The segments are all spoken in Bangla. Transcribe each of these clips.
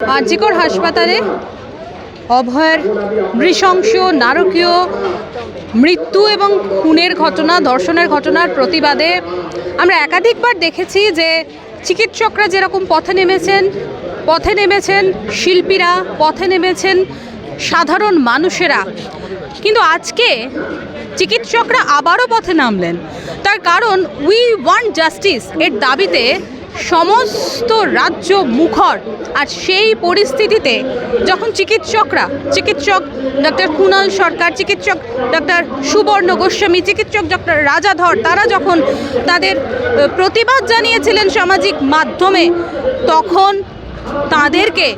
আরজিকর হাসপাতালে অভয়ের নৃশংস, নারকীয় মৃত্যু এবং খুনের ঘটনা, ধর্ষণের ঘটনার প্রতিবাদে আমরা একাধিকবার দেখেছি যে চিকিৎসকরা যেরকম পথে নেমেছেন পথে নেমেছেন শিল্পীরা, পথে নেমেছেন সাধারণ মানুষেরা। কিন্তু আজকে চিকিৎসকরা আবারও পথে নামলেন। তার কারণ উই ওয়ান্ট জাস্টিস এর দাবিতে সমস্ত রাজ্য মুখর। আর সেই পরিস্থিতিতে যখন চিকিৎসকরা, চিকিৎসক ডক্টর কুণাল সরকার, চিকিৎসক ডক্টর সুবর্ণ গোস্বামী, চিকিৎসক ডক্টর রাজাধর, তারা যখন তাদের প্রতিবাদ জানিয়েছিলেন সামাজিক মাধ্যমে, তখন তাদেরকে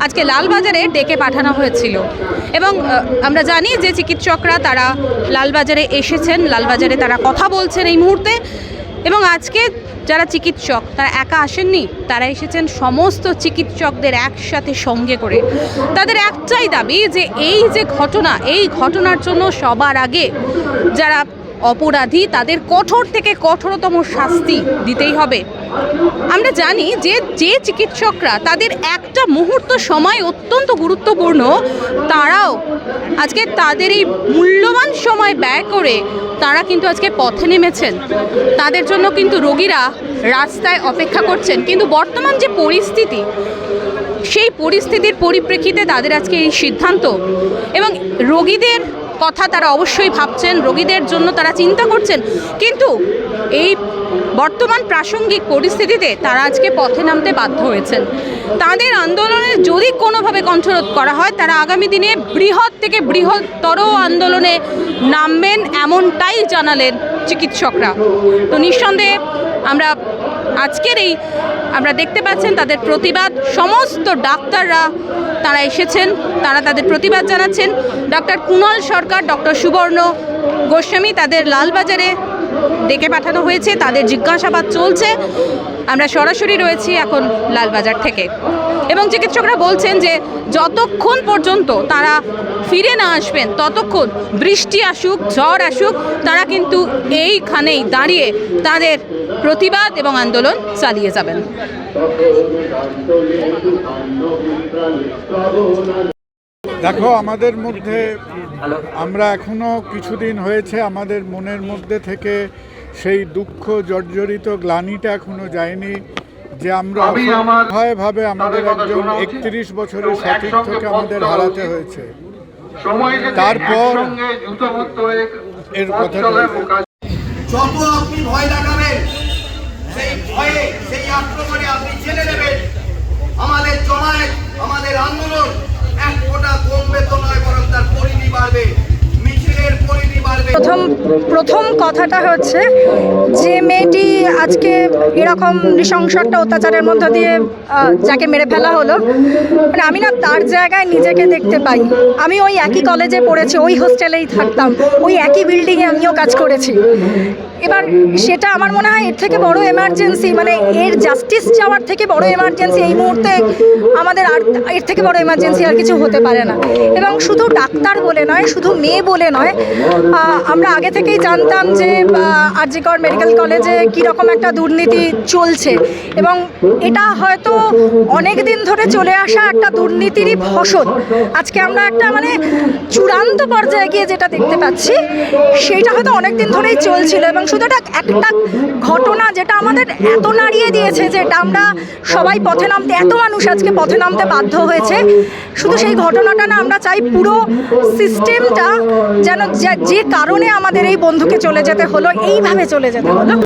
আজকে লালবাজারে ডেকে পাঠানো হয়েছিল। এবং আমরা জানি যে চিকিৎসকরা তারা লালবাজারে এসেছেন, লালবাজারে তারা কথা বলছেন এই মুহূর্তে। এবং আজকে যারা চিকিৎসক, তারা একা আসেননি, তারা এসেছেন সমস্ত চিকিৎসকদের একসাথে সঙ্গে করে। তাদের একটাই দাবি যে এই যে ঘটনা, এই ঘটনার জন্য সবার আগে যারা অপরাধী, তাদের কঠোর থেকে কঠোরতম শাস্তি দিতেই হবে। আমরা জানি যে যে চিকিৎসকরা তাদের একটা মুহূর্ত সময় অত্যন্ত গুরুত্বপূর্ণ, তারাও আজকে তাদের এই মূল্যবান সময় ব্যয় করে তারা কিন্তু আজকে পথে নেমেছেন। তাদের জন্য কিন্তু রোগীরা রাস্তায় অপেক্ষা করছেন। কিন্তু বর্তমান যে পরিস্থিতি, সেই পরিস্থিতির পরিপ্রেক্ষিতে তাদের আজকে এই সিদ্ধান্ত এবং রোগীদের কথা তারা অবশ্যই ভাবছেন, রোগীদের জন্য তারা চিন্তা করছেন। কিন্তু এই বর্তমান প্রাসঙ্গিক পরিস্থিতিতে তারা আজকে পথে নামতে বাধ্য হয়েছেন। তাদের আন্দোলনের যদি কোনোভাবে কণ্ঠরোধ করা হয়, তারা আগামী দিনে বৃহৎ থেকে বৃহত্তর আন্দোলনে নামবেন এমনটাই জানালেন চিকিৎসকরা। তো নিঃসন্দেহে আমরা আজকের এই আমরা দেখতে পাচ্ছেন তাদের প্রতিবাদ। সমস্ত ডাক্তাররা তারা এসেছেন, তারা তাদের প্রতিবাদ জানাচ্ছেন। ডক্টর কুণাল সরকার, ডক্টর সুবর্ণ গোস্বামী তাদের লালবাজারে ডেকে পাঠানো হয়েছে, তাদের জিজ্ঞাসাবাদ চলছে। আমরা সরাসরি রয়েছি এখন লালবাজার থেকে। এবং চিকিৎসকরা বলছেন যে, যতক্ষণ পর্যন্ত তারা ফিরে না আসবেন, ততক্ষণ বৃষ্টি আসুক, ঝড় আসুক, তারা কিন্তু এইখানেই দাঁড়িয়ে তাদের প্রতিবাদ এবং আন্দোলন চালিয়ে যাবেন। দেখো, আমাদের মধ্যে আমরা এখনও কিছুদিন হয়েছে আমাদের মনের মধ্যে থেকে সেই দুঃখ জর্জরিত গ্লানিটা এখনও যায়নি যে আমরা আমি ভাবে আমাদের একজন একত্রিশ বছরের সতীর্থকে একসঙ্গে আমাদের হারাতে হয়েছে। তারপর এর কথাটা- যত আপনি ভয় দেখাবেন সেই ভয়ে সেই আক্রমণে আপনি জেনে নেবেন। আমাদের জমায়েত আমাদের আন্দোলন এক ফোঁটা কমবে তো নয় বরং তার পরিধি বাড়বে মিছিলের পরিধি বাড়বে প্রথম প্রথম কথাটা হচ্ছে যে মেয়েটি আজকে এরকম নৃশংস একটা অত্যাচারের মধ্য দিয়ে যাকে মেরে ফেলা হলো মানে আমি না তার জায়গায় নিজেকে দেখতে পাই। আমি ওই একই কলেজে পড়েছি, ওই হোস্টেলেই থাকতাম, ওই একই বিল্ডিংয়ে আমিও কাজ করেছি। এবার সেটা আমার মনে হয় এর থেকে বড় এমার্জেন্সি মানে এর জাস্টিস চাওয়ার থেকে বড় এমার্জেন্সি এই মুহূর্তে আমাদের আর এর থেকে বড় এমার্জেন্সি আর কিছু হতে পারে না। এবং শুধু ডাক্তার বলে নয়, শুধু মেয়ে বলে নয় আমরা আগে থেকেই জানতাম যে আরজিকর মেডিকেল কলেজে কীরকম একটা দুর্নীতি চলছে। এবং এটা হয়তো অনেক দিন ধরে চলে আসা একটা দুর্নীতিরই ফসল। আজকে আমরা একটা মানে চূড়ান্ত পর্যায়ে গিয়ে যেটা দেখতে পাচ্ছি সেইটা হয়তো অনেক দিন ধরেই চলছিল এবং শুধু এটা একটা ঘটনা যেটা আমাদের এত নাড়িয়ে দিয়েছে যে এটা আমরা সবাই পথে নামতে, এত মানুষ আজকে পথে নামতে বাধ্য হয়েছে। শুধু সেই ঘটনাটা না, আমরা চাই পুরো সিস্টেমটা যেন যে- যে কারণে আমাদের এই বন্ধুকে চলে যেতে হলো এইভাবে চলে যেতে হলো।